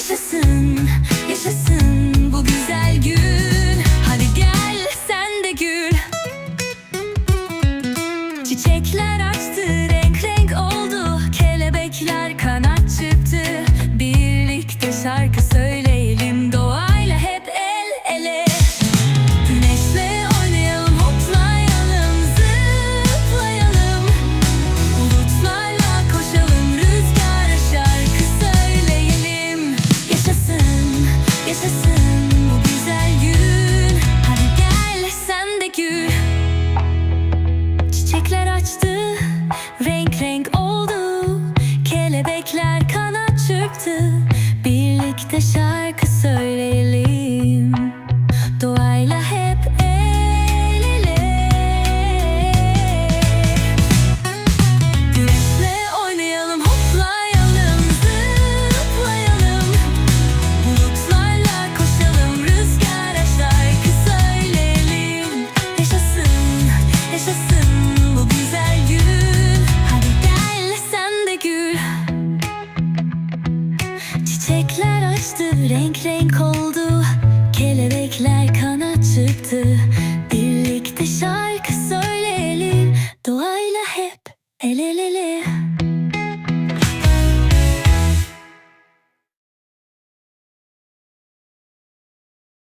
Yaşasın, yaşasın bu güzel gün. Hadi gel sen de gül. Çiçekler yaptı Birlikte şarkı söyle Çiçekler açtı, renk renk oldu. Kelebekler kanat çıktı Birlikte şarkı söyleyelim. Doğayla hep el ele ele